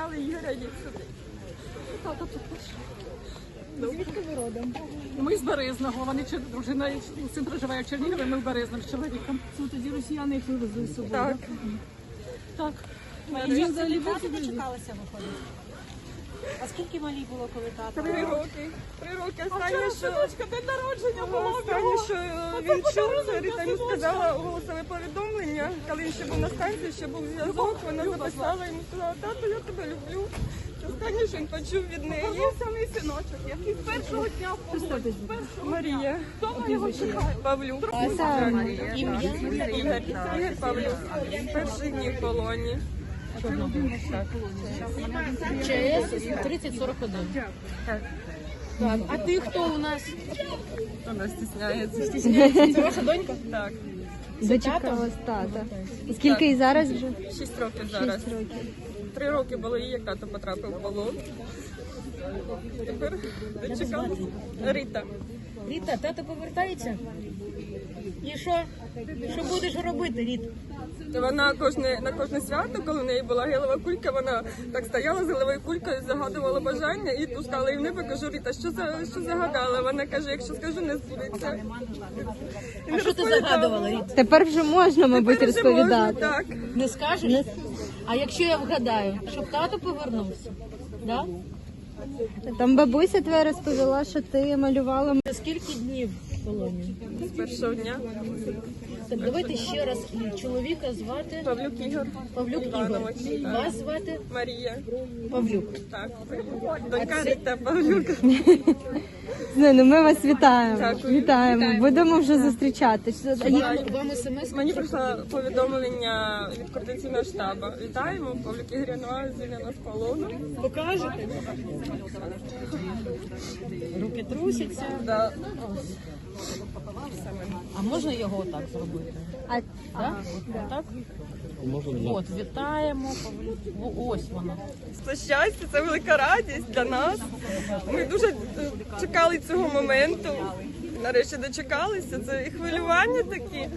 зняли Ігоря їх сюди. Тато тут Звідки ви родом? Ми з Березного, вони чи дружина і син проживає в Чернігові, ми в Березному з чоловіком. Це тоді росіяни їх вивезли з собою. Так. Так. І він взагалі виходить. А скільки малій було, коли тато? Три роки. Три роки. Останнє, що, синочка день народження було. останнє, що е, він чув, це Рита йому сказала голосове повідомлення. Коли він ще був на станції, ще був зв'язок, вона записала йому сказала, тато, я тебе люблю. Це Останнє, що він почув від неї. самий синочок, який з першого дня Представтесь, Марія. вдома його чекає. Павлюк. Ім'я? Ігор. Ігор Павлюк. Перший дні в полоні. ЧС 3041. Так. А ти хто у нас? Вона стісняється. Це ваша донька? Так. Дочекалась тата. І скільки і зараз вже? Шість років зараз. Шість років. Три роки було їй, як тато потрапив в полон. Тепер дочекалася. Рита. Ріта, тато повертається? І що? Що будеш робити, Ріт? Вона кожне на кожне свято, коли в неї була гелова кулька, вона так стояла з геловою кулькою, загадувала бажання і пускала її в небо. Кажу, Ріта, що за що загадала? Вона каже, якщо скажу, не збудеться. І А не що ти загадувала, Ріт? Тепер вже можна, мабуть, Тепер вже можна, розповідати. Так. Не скажеш? А якщо я вгадаю, щоб тато повернувся? Да? Там бабуся твоя розповіла, що ти малювала скільки днів полоні? З першого дня. Так, давайте ще раз. Чоловіка звати Павлюк Ігор, Павлюк Іванович, так. Вас звати Марія. Павлюк. Так. Донька Рита Павлюк. Не, ну ми вас вітаємо. Дякую. Вітаємо. Будемо вже зустрічатися. Вам, вам смс Мені прийшло повідомлення від координаційного штабу. Вітаємо, Павлік Ігорянова звільнена з полону. покажете? Руки трусяться. Да. А можна його отак зробити? А, Так? Отак? От, вітаємо. О, Ось воно. Це щастя, це велика радість для нас. Ми дуже е, чекали цього моменту. Нарешті дочекалися. Це і хвилювання такі.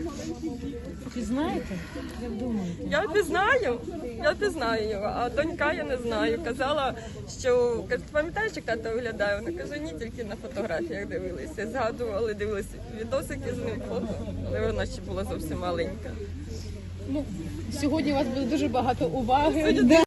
Чи знаєте? Як думаєте? Я не знаю. Я не знаю його, а донька я не знаю. Казала, що каже, пам'ятаєш, як тато виглядає? Вона каже, ні, тільки на фотографіях дивилися. Згадували, дивилися відосики з ним фото, але вона ще була зовсім маленька. Ну, сьогодні у вас буде дуже багато уваги.